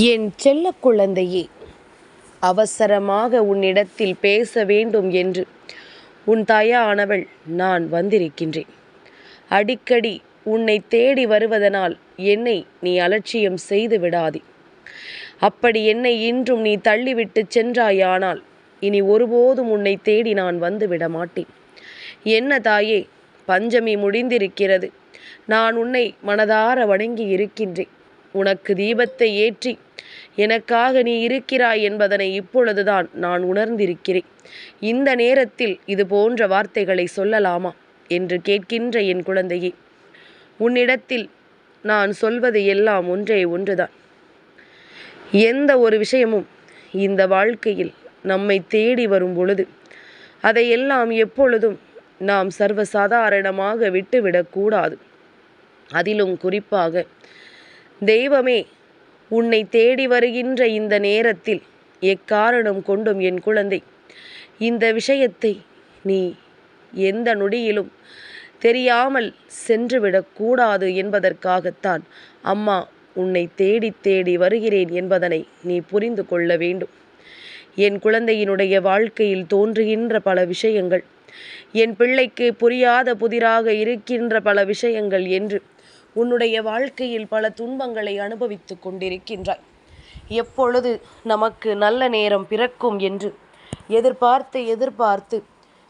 என் செல்ல குழந்தையே அவசரமாக உன்னிடத்தில் பேச வேண்டும் என்று உன் தாயானவள் நான் வந்திருக்கின்றேன். அடிக்கடி உன்னை தேடி வருவதனால் என்னை நீ அலட்சியம் செய்து விடாதே. அப்படி என்னை இன்றும் நீ தள்ளிவிட்டு சென்றாயானால் இனி ஒருபோதும் உன்னை தேடி நான் வந்து விட மாட்டேன். என்ன தாயே பஞ்சமி முடிந்திருக்கிறது. நான் உன்னை மனதார வணங்கி இருக்கின்றேன் உனக்கு தீபத்தை ஏற்றி எனக்காக நீ இருக்கிறாய் என்பதனை இப்பொழுதுதான் நான் உணர்ந்திருக்கிறேன். இந்த நேரத்தில் இது போன்ற வார்த்தைகளை சொல்லலாமா? என்று கேட்கின்ற என் குழந்தையே உன்னிடத்தில் நான் சொல்வது எல்லாம் ஒன்றே ஒன்றுதான். எந்த ஒரு விஷயமும் இந்த வாழ்க்கையில் நம்மை தேடி வரும் பொழுது அதையெல்லாம் எப்பொழுதும் நாம் சர்வசாதாரணமாக விட்டுவிடக்கூடாது. அதிலும் குறிப்பாக தெய்வமே உன்னை தேடி வருகின்ற இந்த நேரத்தில் எக்காரணம் கொண்டும் என் குழந்தை? இந்த விஷயத்தை நீ எந்த நொடியிலும் தெரியாமல் சென்றுவிடக்கூடாது என்பதற்காகத்தான் அம்மா உன்னை தேடி தேடி வருகிறேன் என்பதனை நீ புரிந்து கொள்ள வேண்டும். என் குழந்தையினுடைய வாழ்க்கையில் தோன்றுகின்ற பல விஷயங்கள் என் பிள்ளைக்கு புரியாத புதிராக இருக்கின்ற பல விஷயங்கள் என்று உன்னுடைய வாழ்க்கையில் பல துன்பங்களை அனுபவித்து கொண்டிருக்கின்றாய். எப்பொழுது நமக்கு நல்ல நேரம் பிறக்கும் என்று எதிர்பார்த்து எதிர்பார்த்து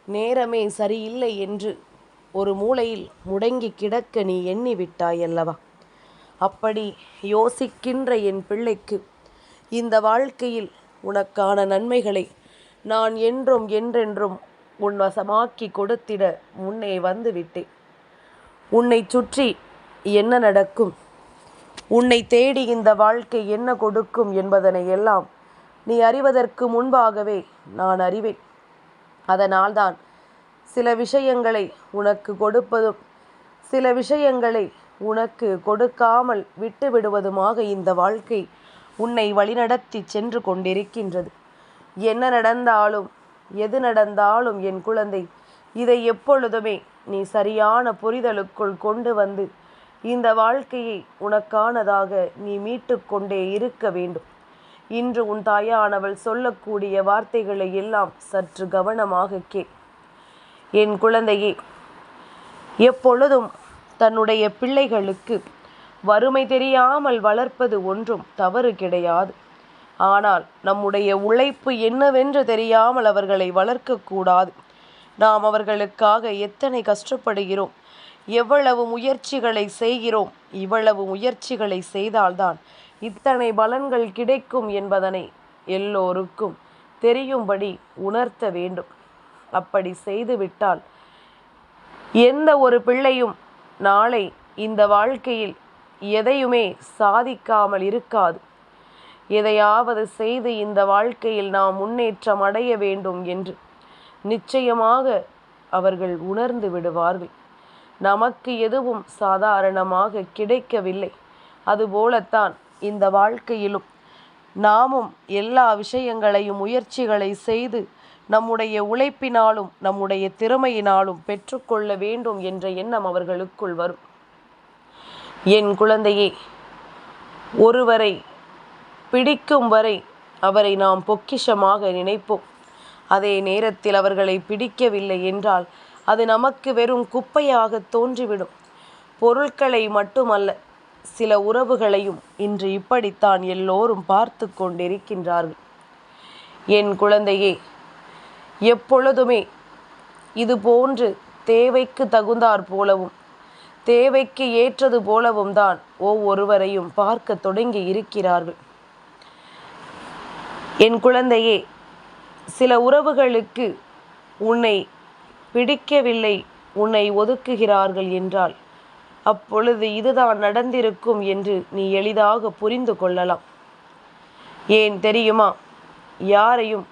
நேரமே சரியில்லை என்று ஒரு மூலையில் முடங்கி கிடக்க நீ எண்ணிவிட்டாய் அல்லவா அப்படி யோசிக்கின்ற என் பிள்ளைக்கு இந்த வாழ்க்கையில் உனக்கான நன்மைகளை நான் என்றும் என்றென்றும் உன் வசமாக்கி கொடுத்திட முன்னே வந்துவிட்டேன். உன்னை சுற்றி என்ன நடக்கும்? உன்னை தேடி இந்த வாழ்க்கை என்ன கொடுக்கும் என்பதனை எல்லாம் நீ அறிவதற்கு முன்பாகவே நான் அறிவேன். அதனால்தான் சில விஷயங்களை உனக்கு கொடுப்பதும் சில விஷயங்களை உனக்கு கொடுக்காமல் விட்டு விடுவதுமாக இந்த வாழ்க்கை உன்னை வழிநடத்தி சென்று கொண்டிருக்கின்றது. என்ன நடந்தாலும் எது நடந்தாலும் என் குழந்தை இதை எப்பொழுதுமே நீ சரியான புரிதலுக்குள் கொண்டு வந்து இந்த வாழ்க்கையை உனக்கானதாக நீ மீட்டு கொண்டே இருக்க வேண்டும். இன்று உன் தாயானவள் சொல்லக்கூடிய வார்த்தைகளை எல்லாம் சற்று கவனமாக கே என் குழந்தையே எப்பொழுதும் தன்னுடைய பிள்ளைகளுக்கு வறுமை தெரியாமல் வளர்ப்பது ஒன்றும் தவறு கிடையாது. ஆனால் நம்முடைய உழைப்பு என்னவென்று தெரியாமல் அவர்களை வளர்க்கக்கூடாது நாம் அவர்களுக்காக எத்தனை கஷ்டப்படுகிறோம். எவ்வளவு முயற்சிகளை செய்கிறோம் இவ்வளவு முயற்சிகளை செய்தால்தான் இத்தனை பலன்கள் கிடைக்கும் என்பதனை எல்லோருக்கும் தெரியும்படி உணர்த்த வேண்டும். அப்படி செய்துவிட்டால் எந்த ஒரு பிள்ளையும் நாளை இந்த வாழ்க்கையில் எதையுமே சாதிக்காமல் இருக்காது. எதையாவது செய்து இந்த வாழ்க்கையில் நாம் முன்னேற்றம் அடைய வேண்டும் என்று நிச்சயமாக அவர்கள் உணர்ந்து விடுவார்கள். நமக்கு எதுவும் சாதாரணமாக கிடைக்கவில்லை. அதுபோலத்தான் இந்த வாழ்க்கையிலும். நாமும் எல்லா விஷயங்களையும் முயற்சிகளை செய்து நம்முடைய உழைப்பினாலும் நம்முடைய திறமையினாலும் பெற்றுக்கொள்ள வேண்டும் என்ற எண்ணம் அவர்களுக்குள் வரும். என் குழந்தையே ஒருவரை பிடிக்கும் வரை அவரை நாம் பொக்கிஷமாக நினைப்போம். அதே நேரத்தில் அவர்களை பிடிக்கவில்லை என்றால் அது நமக்கு வெறும் குப்பையாக தோன்றிவிடும். பொருட்களை மட்டுமல்ல சில உறவுகளையும் இன்று இப்படித்தான் எல்லோரும் பார்த்து கொண்டிருக்கின்றார்கள். என் குழந்தையே எப்பொழுதுமே இது போன்று தேவைக்கு தகுந்தாற் போலவும் தேவைக்கு ஏற்றது போலவும் தான் ஒவ்வொருவரையும் பார்க்க தொடங்கி இருக்கிறார்கள். என் குழந்தையே சில உறவுகளுக்கு உன்னை பிடிக்கவில்லை உன்னை ஒதுக்குகிறார்கள் என்றால் அப்பொழுது இதுதான் நடந்திருக்கும் என்று நீ எளிதாக புரிந்து கொள்ளலாம். ஏன் தெரியுமா? யாரையும்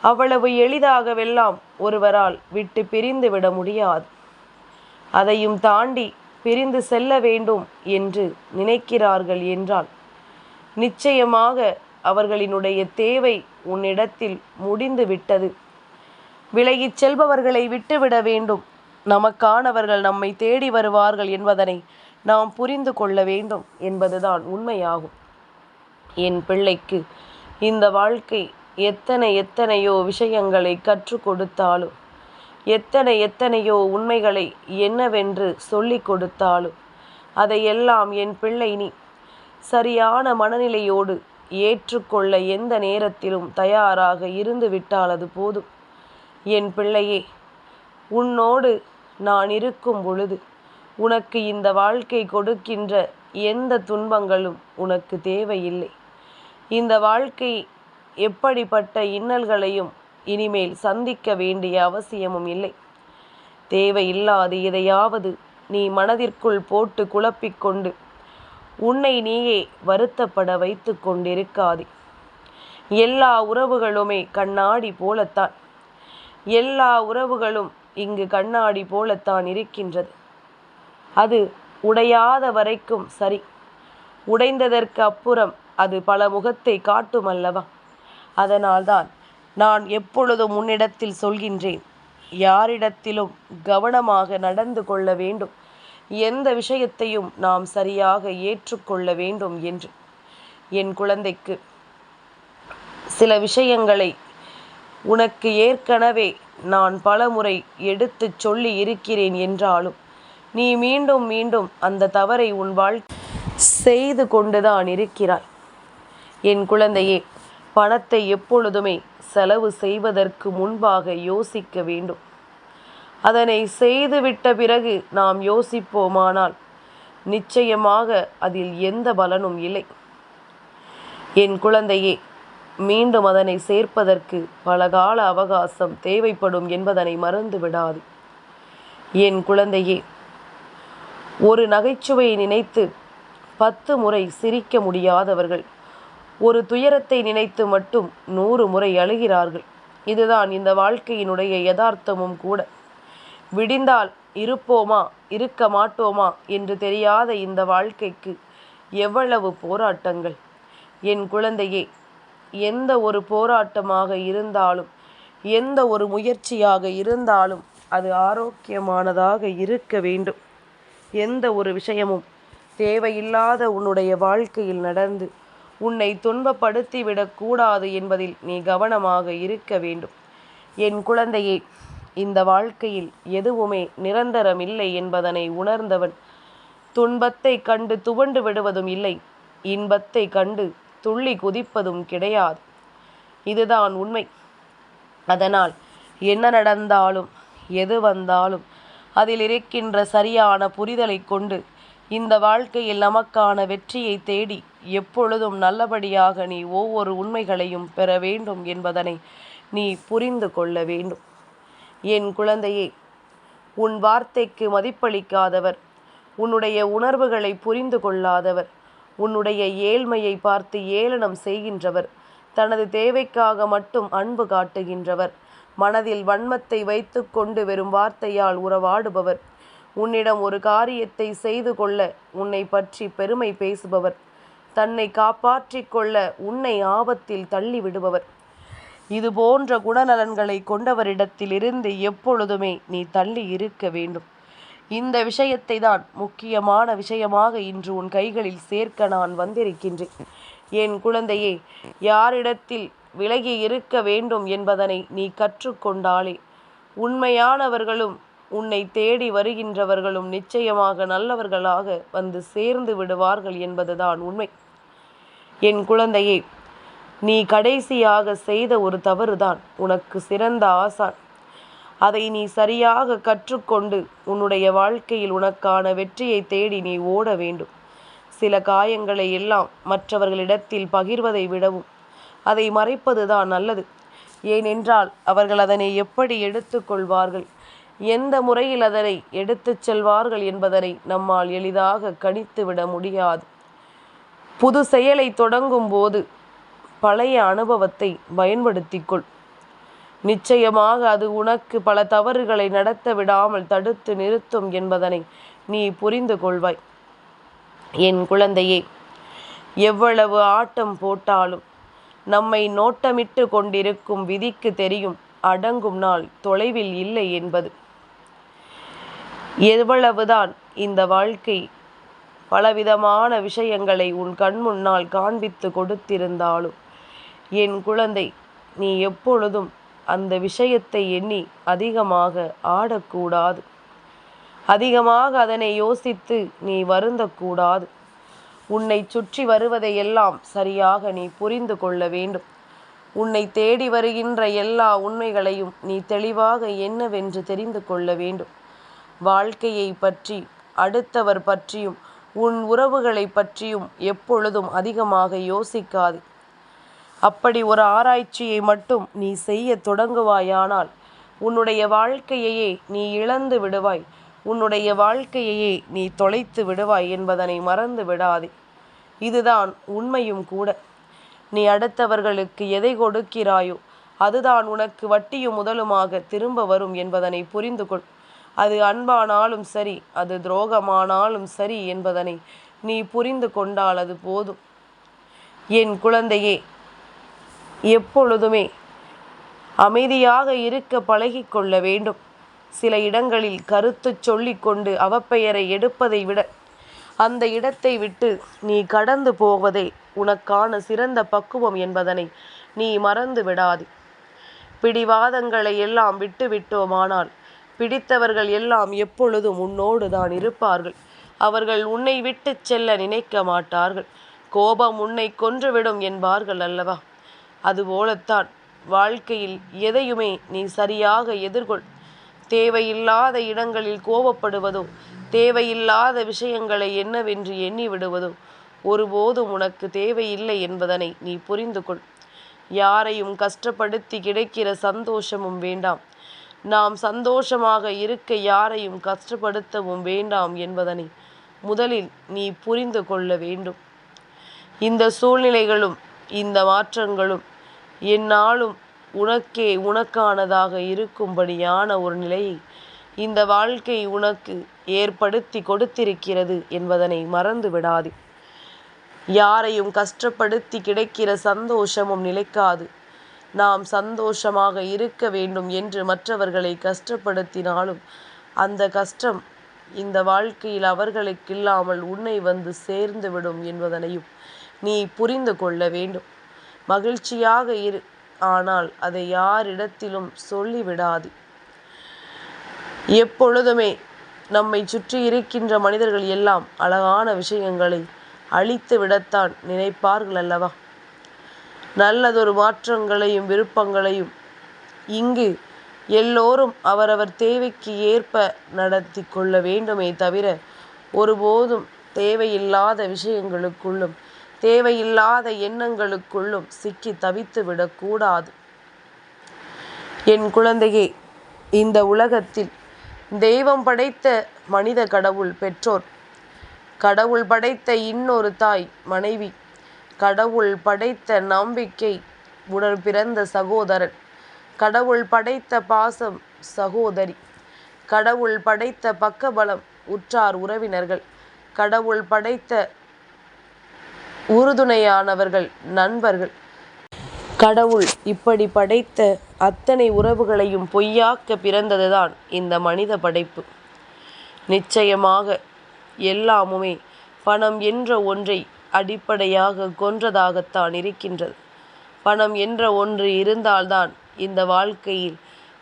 அவ்வளவு எளிதாகவெல்லாம் ஒருவரால் விட்டு பிரிந்து விட முடியாது. அதையும் தாண்டி பிரிந்து செல்ல வேண்டும் என்று நினைக்கிறார்கள் என்றால் நிச்சயமாக அவர்களினுடைய தேவை உன்னிடத்தில் முடிந்து விட்டது விலகிச் செல்பவர்களை விட்டுவிட வேண்டும். நமக்கானவர்கள் நம்மை தேடி வருவார்கள் என்பதனை நாம் புரிந்து கொள்ள வேண்டும் என்பதுதான் உண்மையாகும். என் பிள்ளைக்கு இந்த வாழ்க்கை எத்தனை எத்தனையோ விஷயங்களை கற்றுக் கொடுத்தாலும் எத்தனை எத்தனையோ உண்மைகளை என்னவென்று சொல்லிக் கொடுத்தாலும் அதையெல்லாம் என் பிள்ளை நீ சரியான மனநிலையோடு ஏற்றுக்கொள்ள எந்த நேரத்திலும் தயாராக இருந்து விட்டால் அது போதும். என் பிள்ளையே உன்னோடு நான் இருக்கும் பொழுது உனக்கு இந்த வாழ்க்கை கொடுக்கின்ற எந்த துன்பங்களும் உனக்கு தேவையில்லை. இந்த வாழ்க்கை எப்படிப்பட்ட இன்னல்களையும் இனிமேல் சந்திக்க வேண்டிய அவசியமும் இல்லை. தேவையில்லாத எதையாவது நீ மனதிற்குள் போட்டு குழப்பிக்கொண்டு உன்னை நீயே வருத்தப்பட வைத்து கொண்டிருக்காதே. எல்லா உறவுகளுமே கண்ணாடி போலத்தான். எல்லா உறவுகளும் இங்கு கண்ணாடி போலத்தான் இருக்கின்றது. அது உடையாத வரைக்கும் சரி. உடைந்ததற்கு அப்புறம் அது பல முகத்தை காட்டும் அல்லவா? அதனால்தான் நான் எப்பொழுதும் உன்னிடத்தில் சொல்கின்றேன் யாரிடத்திலும் கவனமாக நடந்து கொள்ள வேண்டும். எந்த விஷயத்தையும் நாம் சரியாக ஏற்றுக்கொள்ள வேண்டும் என்று. என் குழந்தைக்கு சில விஷயங்களை உனக்கு ஏற்கனவே நான் பலமுறை எடுத்துச் சொல்லி இருக்கிறேன் என்றாலும் நீ மீண்டும் மீண்டும் அந்த தவறை உன் வாழ் செய்து கொண்டுதான் இருக்கிறாய். என் குழந்தையே பணத்தை எப்பொழுதுமே செலவு செய்வதற்கு முன்பாக யோசிக்க வேண்டும். அதனை செய்துவிட்ட பிறகு நாம் யோசிப்போமானால் நிச்சயமாக அதில் எந்த பலனும் இல்லை. என் குழந்தையே மீண்டும் அதனை சேர்ப்பதற்கு பல கால அவகாசம் தேவைப்படும் என்பதனை மறந்து விடாது. என் குழந்தையே ஒரு நகைச்சுவையை நினைத்து பத்து முறை சிரிக்க முடியாதவர்கள் ஒரு துயரத்தை நினைத்து மட்டும் நூறு முறை அழுகிறார்கள். இதுதான் இந்த வாழ்க்கையினுடைய யதார்த்தமும் கூட. விடிந்தால் இருப்போமா இருக்க மாட்டோமா என்று தெரியாத இந்த வாழ்க்கைக்கு எவ்வளவு போராட்டங்கள். என் குழந்தையே எந்த ஒரு போராட்டமாக இருந்தாலும் எந்த ஒரு முயற்சியாக இருந்தாலும் அது ஆரோக்கியமானதாக இருக்க வேண்டும். எந்த ஒரு விஷயமும் தேவையில்லாத உன்னுடைய வாழ்க்கையில் நடந்து உன்னை துன்பப்படுத்திவிடக்கூடாது என்பதில் நீ கவனமாக இருக்க வேண்டும். என் குழந்தையே இந்த வாழ்க்கையில் எதுவுமே நிரந்தரமில்லை என்பதனை உணர்ந்தவன் துன்பத்தை கண்டு துவண்டு விடுவதும் இல்லை. இன்பத்தை கண்டு துள்ளி குதிப்பதும் கிடையாது. இதுதான் உண்மை. அதனால் என்ன நடந்தாலும் எது வந்தாலும் அதில் இருக்கின்ற சரியான புரிதலை கொண்டு இந்த வாழ்க்கையில் நமக்கான வெற்றியை தேடி எப்பொழுதும் நல்லபடியாக நீ ஒவ்வொரு உண்மைகளையும் பெற வேண்டும் என்பதனை நீ புரிந்து கொள்ள வேண்டும். என் குழந்தையே உன் வார்த்தைக்கு மதிப்பளிக்காதவர் உன்னுடைய உணர்வுகளை புரிந்து கொள்ளாதவர் உன்னுடைய ஏழ்மையை பார்த்து ஏளனம் செய்கின்றவர். தனது தேவைக்காக மட்டும் அன்பு காட்டுகின்றவர். மனதில் வன்மத்தை வைத்து கொண்டு வெறும் வார்த்தையால் உறவாடுபவர். உன்னிடம் ஒரு காரியத்தை செய்து கொள்ள உன்னை பற்றி பெருமை பேசுபவர். தன்னை காப்பாற்றிக் கொள்ள உன்னை ஆபத்தில் தள்ளி விடுபவர் இது போன்ற குணநலன்களை கொண்டவரிடத்திலிருந்து எப்பொழுதுமே நீ தள்ளி இருக்க வேண்டும். இந்த விஷயத்தை தான் முக்கியமான விஷயமாக இன்று உன் கைகளில் சேர்க்க நான் வந்திருக்கின்றேன். என் குழந்தையே யாரிடத்தில் விலகி இருக்க வேண்டும் என்பதனை நீ கற்றுக்கொண்டாலே. உண்மையானவர்களும் உன்னை தேடி வருகின்றவர்களும் நிச்சயமாக நல்லவர்களாக வந்து சேர்ந்து விடுவார்கள் என்பதுதான் உண்மை. என் குழந்தையே நீ கடைசியாக செய்த ஒரு தவறுதான். உனக்கு சிறந்த ஆசான். அதை நீ சரியாக கற்றுக்கொண்டு உன்னுடைய வாழ்க்கையில் உனக்கான வெற்றியை தேடி நீ ஓட வேண்டும். சில காயங்களை எல்லாம் மற்றவர்களிடத்தில் பகிர்வதை விடவும் அதை மறைப்பதுதான் நல்லது. ஏனென்றால் அவர்கள் அதனை எப்படி எடுத்துக்கொள்வார்கள் எந்த முறையில் அதனை எடுத்துச் செல்வார்கள் என்பதனை நம்மால் எளிதாக கணித்துவிட முடியாது. புது செயலை தொடங்கும் போது பழைய அனுபவத்தை பயன்படுத்திக்கொள் நிச்சயமாக அது உனக்கு பல தவறுகளை நடத்த விடாமல் தடுத்து நிறுத்தும் என்பதனை நீ புரிந்து கொள்வாய். என் குழந்தையே எவ்வளவு ஆட்டம் போட்டாலும் நம்மை நோட்டமிட்டு கொண்டிருக்கும் விதிக்கு தெரியும் அடங்கும் நாள் தொலைவில் இல்லை என்பது. எவ்வளவுதான் இந்த வாழ்க்கை பலவிதமான விஷயங்களை உன் கண் முன்னால் காண்பித்து கொடுத்திருந்தாலும் என் குழந்தை நீ எப்பொழுதும் அந்த விஷயத்தை எண்ணி அதிகமாக ஆடக்கூடாது. அதிகமாக அதனை யோசித்து நீ வருந்தக்கூடாது. உன்னை சுற்றி வருவதையெல்லாம் சரியாக நீ புரிந்து கொள்ள வேண்டும். உன்னை தேடி வருகின்ற எல்லா உண்மைகளையும் நீ தெளிவாக என்னவென்று தெரிந்து கொள்ள வேண்டும். வாழ்க்கையை பற்றி அடுத்தவர் பற்றியும் உன் உறவுகளை பற்றியும் எப்பொழுதும் அதிகமாக யோசிக்காது. அப்படி ஒரு ஆராய்ச்சியை மட்டும் நீ செய்ய தொடங்குவாயானால் உன்னுடைய வாழ்க்கையையே நீ இழந்து விடுவாய். உன்னுடைய வாழ்க்கையையே நீ தொலைத்து விடுவாய் என்பதனை மறந்து விடாதே. இதுதான் உண்மையும் கூட. நீ அடுத்தவர்களுக்கு எதை கொடுக்கிறாயோ அதுதான் உனக்கு வட்டியும் முதலுமாக திரும்ப வரும் என்பதனை புரிந்து கொள். அது அன்பானாலும் சரி அது துரோகமானாலும் சரி என்பதனை நீ புரிந்து கொண்டால் அது போதும். என் குழந்தையே எப்பொழுதுமே அமைதியாக இருக்க பழகிக்கொள்ள வேண்டும். சில இடங்களில் கருத்து சொல்லிக்கொண்டு அவப்பெயரை எடுப்பதை விட அந்த இடத்தை விட்டு நீ கடந்து போவதே உனக்கான சிறந்த பக்குவம் என்பதனை நீ மறந்து விடாது. பிடிவாதங்களை எல்லாம் விட்டு விட்டோமானால் பிடித்தவர்கள் எல்லாம் எப்பொழுதும் உன்னோடு தான் இருப்பார்கள். அவர்கள் உன்னை விட்டு செல்ல நினைக்க மாட்டார்கள். கோபம் உன்னை கொன்றுவிடும் என்பார்கள் அல்லவா? அதுபோலத்தான். வாழ்க்கையில் எதையுமே நீ சரியாக எதிர்கொள். தேவையில்லாத இடங்களில் கோபப்படுவதோ தேவையில்லாத விஷயங்களை என்னவென்று எண்ணி விடுவதோ ஒருபோதும் உனக்கு தேவையில்லை என்பதனை நீ புரிந்து கொள் யாரையும் கஷ்டப்படுத்தி கிடைக்கிற சந்தோஷமும் வேண்டாம். நாம் சந்தோஷமாக இருக்க யாரையும் கஷ்டப்படுத்தவும் வேண்டாம் என்பதனை முதலில் நீ புரிந்து கொள்ள வேண்டும். இந்த சூழ்நிலைகளும் இந்த மாற்றங்களும் எந்நாளும் உனக்கே உனக்கானதாக இருக்கும்படியான ஒரு நிலையை இந்த வாழ்க்கை உனக்கு ஏற்படுத்தி கொடுத்திருக்கிறது என்பதனை மறந்து விடாது. யாரையும் கஷ்டப்படுத்தி கிடைக்கிற சந்தோஷமும் நிலைக்காது. நாம் சந்தோஷமாக இருக்க வேண்டும் என்று மற்றவர்களை கஷ்டப்படுத்தினாலும் அந்த கஷ்டம் இந்த வாழ்க்கையில் அவர்களுக்கு இல்லாமல் உன்னை வந்து சேர்ந்துவிடும் என்பதனையும் நீ புரிந்து கொள்ள வேண்டும். மகிழ்ச்சியாக இரு ஆனால் அதை யாரிடத்திலும் சொல்லிவிடாது. எப்பொழுதுமே நம்மை சுற்றி இருக்கின்ற மனிதர்கள் எல்லாம் அழகான விஷயங்களை அழித்து விடத்தான் நினைப்பார்கள் அல்லவா? நல்லதொரு மாற்றங்களையும் விருப்பங்களையும் இங்கு எல்லோரும் அவரவர் தேவைக்கு ஏற்ப நடத்தி கொள்ள வேண்டுமே தவிர ஒருபோதும் தேவையில்லாத விஷயங்களுக்குள்ளும் தேவையில்லாத எண்ணங்களுக்குள்ளும் சிக்கி தவித்து விடக்கூடாது என் குழந்தையே இந்த உலகத்தில் தெய்வம் படைத்த மனித கடவுள் பெற்றோர் கடவுள் படைத்த இன்னொரு தாய் மனைவி கடவுள் படைத்த நம்பிக்கை உடன் பிறந்த சகோதரன் கடவுள் படைத்த பாசம் சகோதரி கடவுள் படைத்த பக்கபலம் உற்றார் உறவினர்கள் கடவுள் படைத்த உறுதுணையானவர்கள் நண்பர்கள். கடவுள் இப்படி படைத்த அத்தனை உறவுகளையும் பொய்யாக்க பிறந்ததுதான் இந்த மனித படைப்பு. நிச்சயமாக எல்லாமுமே பணம் என்ற ஒன்றை அடிப்படையாக கொன்றதாகத்தான் இருக்கின்றது. பணம் என்ற ஒன்று இருந்தால்தான் இந்த வாழ்க்கையில்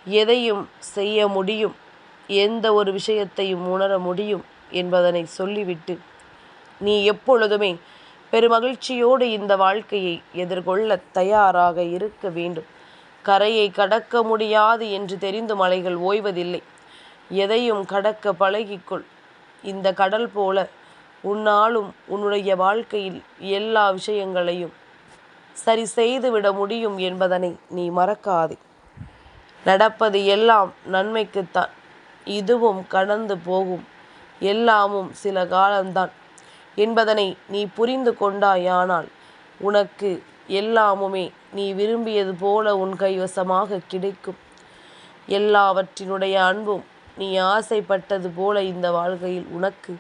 எதையும் செய்ய முடியும் எந்த ஒரு விஷயத்தையும் உணர முடியும் என்பதனை சொல்லிவிட்டு நீ எப்பொழுதுமே பெருமகிழ்ச்சியோடு இந்த வாழ்க்கையை எதிர்கொள்ள தயாராக இருக்க வேண்டும். கரையை கடக்க முடியாது என்று தெரிந்து மலைகள் ஓய்வதில்லை. எதையும் கடக்க பழகிக்கொள். இந்த கடல் போல உன்னாலும் உன்னுடைய வாழ்க்கையில் எல்லா விஷயங்களையும் சரி செய்துவிட முடியும் என்பதனை நீ மறக்காதே. நடப்பது எல்லாம் நன்மைக்குத்தான். இதுவும் கடந்து போகும். எல்லாமும் சில காலம்தான். என்பதனை நீ புரிந்து கொண்டாயானால் உனக்கு எல்லாமுமே நீ விரும்பியது போல உன் கைவசமாக கிடைக்கும். எல்லாவற்றினுடைய அன்பும் நீ ஆசைப்பட்டது போல இந்த வாழ்க்கையில் உனக்கு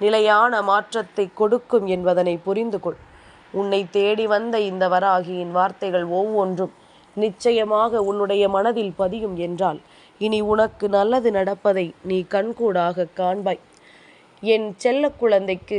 நிலையான மாற்றத்தை கொடுக்கும் என்பதனை புரிந்து கொள். உன்னை தேடி வந்த இந்த வராகியின் வார்த்தைகள் ஒவ்வொன்றும் நிச்சயமாக உன்னுடைய மனதில் பதியும் என்றால் இனி உனக்கு நல்லது நடப்பதை நீ கண்கூடாக காண்பாய். என் செல்ல குழந்தைக்கு